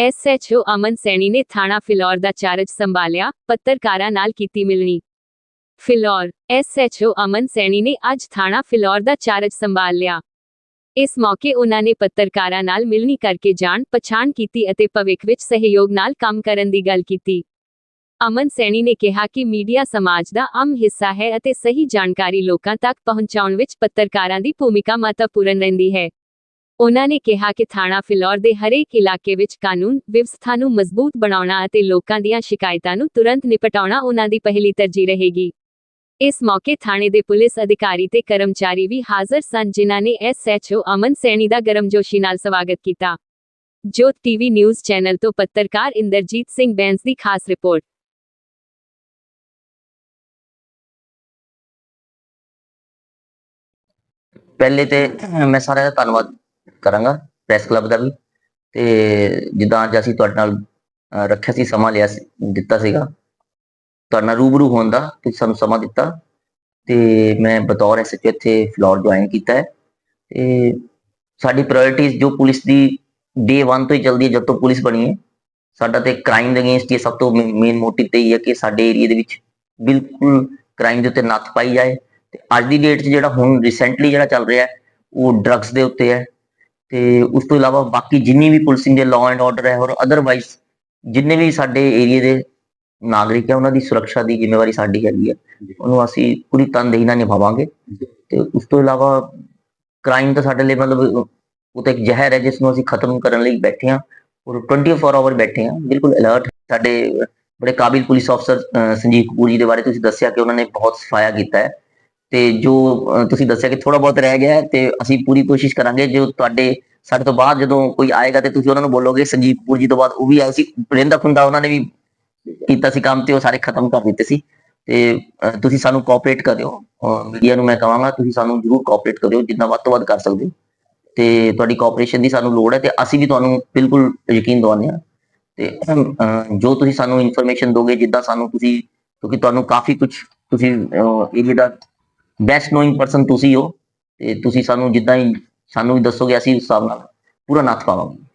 SHO ਅਮਨ ਸੈਣੀ ਨੇ ਥਾਣਾ ਫਿਲੌਰ ਦਾ charge ਸੰਭਾਲਿਆ, ਪੱਤਰਕਾਰਾਂ ਨਾਲ ਕੀਤੀ ਮਿਲਣੀ। ਫਿਲੌਰ ਐਸਐਚਓ ਅਮਨ ਸੈਣੀ ਨੇ ਅੱਜ ਥਾਣਾ ਫਿਲੌਰ ਦਾ ਚਾਰਜ ਸੰਭਾਲ ਲਿਆ ਇਸ ਮੌਕੇ ਉਹਨਾਂ ਨੇ ਪੱਤਰਕਾਰਾਂ ਨਾਲ ਮਿਲਣੀ ਕਰਕੇ ਜਾਣ ਪਛਾਣ ਕੀਤੀ ਅਤੇ ਭਵਿੱਖ ਵਿੱਚ ਸਹਿਯੋਗ ਨਾਲ ਕੰਮ ਕਰਨ ਦੀ ਗੱਲ ਕੀਤੀ। ਅਮਨ ਸੈਣੀ ਨੇ ਕਿਹਾ ਕਿ ਮੀਡੀਆ ਸਮਾਜ ਦਾ ਅਮ ਹਿੱਸਾ ਹੈ ਅਤੇ ਸਹੀ ਜਾਣਕਾਰੀ ਲੋਕਾਂ ਤੱਕ ਪਹੁੰਚਾਉਣ ਵਿੱਚ ਪੱਤਰਕਾਰਾਂ ਦੀ ਭੂਮਿਕਾ ਮਹੱਤਵਪੂਰਨ ਰਹਿੰਦੀ ਹੈ। ਉਹਨਾਂ ਨੇ ਕਿਹਾ ਕਿ ਥਾਣਾ ਫਿਲੌਰ ਦੇ ਹਰੇਕ ਇਲਾਕੇ ਵਿੱਚ ਕਾਨੂੰਨ, ਵਿਵਸਥਾ ਨੂੰ ਮਜ਼ਬੂਤ ਬਣਾਉਣਾ ਅਤੇ ਲੋਕਾਂ ਦੀਆਂ ਸ਼ਿਕਾਇਤਾਂ ਨੂੰ ਤੁਰੰਤ ਨਿਪਟਾਉਣਾ ਉਹਨਾਂ ਦੀ ਪਹਿਲੀ ਤਰਜੀਹ ਰਹੇਗੀ। ਇਸ ਮੌਕੇ ਥਾਣੇ ਦੇ ਪੁਲਿਸ ਅਧਿਕਾਰੀ ਤੇ ਕਰਮਚਾਰੀ ਵੀ ਹਾਜ਼ਰ ਸਨ, ਜਿਨ੍ਹਾਂ ਨੇ ਐਸਐਚਓ ਅਮਨ ਸੈਣੀ ਦਾ ਗਰਮਜੋਸ਼ੀ ਨਾਲ ਸਵਾਗਤ ਕੀਤਾ। ਜੋਤ ਟੀਵੀ ਨਿਊਜ਼ ਚੈਨਲ ਤੋਂ ਪੱਤਰਕਾਰ ਇੰਦਰਜੀਤ ਸਿੰਘ ਬੈਂਸ ਦੀ ਖਾਸ ਰਿਪੋਰਟ। ਪਹਿਲੇ ਤੇ ਮੈਂ ਸਾਰਿਆਂ ਦਾ ਧੰਨਵਾਦ ਕਰਾਂਗਾ ਪ੍ਰੈਸ ਕਲੱਬ ਦਾ ਵੀ। ਤੇ ਜਿੱਦਾਂ ਅੱਜ ਅਸੀਂ ਤੁਹਾਡੇ ਨਾਲ ਰੱਖਿਆ ਸੀ, ਸਮਾਂ ਲਿਆ ਦਿੱਤਾ ਸੀਗਾ। ਤੁਹਾਡੇ ਨਾਲ ਰੂਬਰੂ ਹੋਣ ਦਾ ਤੁਸੀਂ ਸਾਨੂੰ ਸਮਾਂ ਦਿੱਤਾ। ਤੇ ਮੈਂ ਬਤੌਰ ਐਸਐਚਓ ਇੱਥੇ ਫਲੋਰ ਜੁਆਇਨ ਕੀਤਾ ਹੈ। ਤੇ ਸਾਡੀ ਪ੍ਰਾਇੋਰਟੀਜ਼ ਜੋ ਪੁਲਿਸ ਦੀ ਡੇ 1 ਤੋਂ ਹੀ ਚੱਲਦੀ ਹੈ, ਜਦ ਤੋਂ ਪੁਲਿਸ ਬਣੀ ਹੈ। ਸਾਡਾ ਤੇ ਕ੍ਰਾਈਮ ਦੇ ਅਗੇਂਸਟ ਇਹ ਸਭ ਤੋਂ ਮੇਨ ਮੋਟਿਵ ਤੇ ਹੀ ਹੈ ਕਿ ਸਾਡੇ ਏਰੀਆ ਦੇ ਵਿੱਚ ਬਿਲਕੁਲ ਕ੍ਰਾਈਮ ਦੇ ਉੱਤੇ ਨੱਥ ਪਾਈ ਜਾਏ। ਤੇ ਅੱਜ ਦੀ ਡੇਟ 'ਚ ਜਿਹੜਾ ਹੁਣ ਰੀਸੈਂਟਲੀ ਜਿਹੜਾ ਚੱਲ ਰਿਹਾ ਹੈ, ਉਹ ਡਰੱਗਸ ਦੇ ਉੱਤੇ ਹੈ। ਤੇ ਉਸ ਤੋਂ ਇਲਾਵਾ ਬਾਕੀ ਜਿੰਨੀ ਵੀ ਪੁਲਿਸਿੰਗ ਦੇ ਲਾਅ ਐਂਡ ਆਰਡਰ ਹੈ ਔਰ ਅਦਰਵਾਈਜ਼ ਜਿੰਨੇ ਵੀ ਸਾਡੇ ਏਰੀਆ ਦੇ ਨਾਗਰਿਕ ਹੈ ਉਹਨਾਂ ਦੀ ਸੁਰੱਖਿਆ ਦੀ ਜ਼ਿੰਮੇਵਾਰੀ ਸਾਡੀ ਹੈਗੀ ਹੈ। ਉਹਨੂੰ ਅਸੀਂ ਪੂਰੀ ਤਨਦੇਹੀ ਨਾਲ ਨਿਭਾਵਾਂਗੇ। ਤੇ ਉਸ ਤੋਂ ਇਲਾਵਾ ਕ੍ਰਾਈਮ ਤਾਂ ਸਾਡੇ ਲਈ ਮਤਲਬ ਉਹ ਤਾਂ ਇੱਕ ਜ਼ਹਿਰ ਹੈ ਜਿਸ ਨੂੰ ਅਸੀਂ ਖਤਮ ਕਰਨ ਲਈ ਬੈਠੇ ਹਾਂ ਔਰ 24 ਆਵਰ ਬੈਠੇ ਹਾਂ। ਬਿਲਕੁਲ ਅਲਰਟ ਸਾਡੇ ਬੜੇ ਕਾਬਿਲ ਪੁਲਿਸ ਅਫਸਰ ਸੰਜੀਵ ਕਪੂਰ ਜੀ ਦੇ ਬਾਰੇ ਤੁਸੀਂ ਦੱਸਿਆ ਕਿ ਉਹਨਾਂ ਨੇ ਬਹੁਤ ਸਫਾਇਆ ਕੀਤਾ ਹੈ। ਤੇ ਜੋ ਤੁਸੀਂ ਦੱਸਿਆ ਕਿ ਥੋੜਾ ਬਹੁਤ ਰਹਿ ਗਿਆ ਹੈ ਤੇ ਅਸੀਂ ਪੂਰੀ ਕੋਸ਼ਿਸ਼ ਕਰਾਂਗੇ ਜੋ ਤੁਹਾਡੇ ਸਾਡੇ ਤੋਂ ਬਾਅਦ ਜਦੋਂ ਕੋਈ ਆਏਗਾ ਤੇ ਤੁਸੀਂ ਉਹਨਾਂ ਨੂੰ ਬੋਲੋਗੇ, ਸੰਜੀਵ ਜੀ ਤੋਂ ਬਾਅਦ ਉਹ ਵੀ ਆਏ ਸੀ ਰਿੰਦਾ ਖੁੰਦਾ ਉਹਨਾਂ ਨੇ ਵੀ ਕੀਤਾ ਸੀ ਕੰਮ ਤੇ ਉਹ ਸਾਰੇ ਖਤਮ ਕਰ ਦਿੱਤੇ ਸੀ ਤੇ ਤੁਸੀਂ ਸਾਨੂੰ ਕੋਆਪਰੇਟ ਕਰਿਓ ਮੀਡੀਆ ਨੂੰ ਮੈਂ ਕਹਾਂਗਾ ਤੁਸੀਂ ਸਾਨੂੰ ਜਰੂਰ ਕੋਆਪਰੇਟ ਕਰਿਓ, ਜਿੰਨਾ ਵੱਧ ਤੋਂ ਵੱਧ ਕਰ ਸਕਦੇ ਹੋ ਤੇ ਤੁਹਾਡੀ ਕੋਆਪਰੇਸ਼ਨ ਦੀ ਸਾਨੂੰ ਲੋੜ ਹੈ ਤੇ ਅਸੀਂ ਵੀ ਤੁਹਾਨੂੰ ਬਿਲਕੁਲ ਯਕੀਨ ਦਵਾਉਂਦੇ ਹਾਂ ਤੇ ਜੋ ਤੁਸੀਂ ਸਾਨੂੰ ਇਨਫੋਰਮੇਸ਼ਨ ਦੋਗੇ, ਜਿੱਦਾਂ ਸਾਨੂੰ ਤੁਸੀਂ, ਕਿਉਂਕਿ ਤੁਹਾਨੂੰ ਕਾਫੀ ਕੁਝ ਤੁਸੀਂ ਏਰੀਆ ਦਾ ਬੈਸਟ ਨੋਇੰਗ ਪਰਸਨ ਤੁਸੀਂ ਹੋ ਤੇ ਤੁਸੀਂ ਸਾਨੂੰ ਜਿੱਦਾਂ ਹੀ ਸਾਨੂੰ ਵੀ ਦੱਸੋਗੇ, ਅਸੀਂ ਉਸ ਹਿਸਾਬ ਨਾਲ ਪੂਰਾ ਨਾਥ ਪਾਵਾਂਗੇ।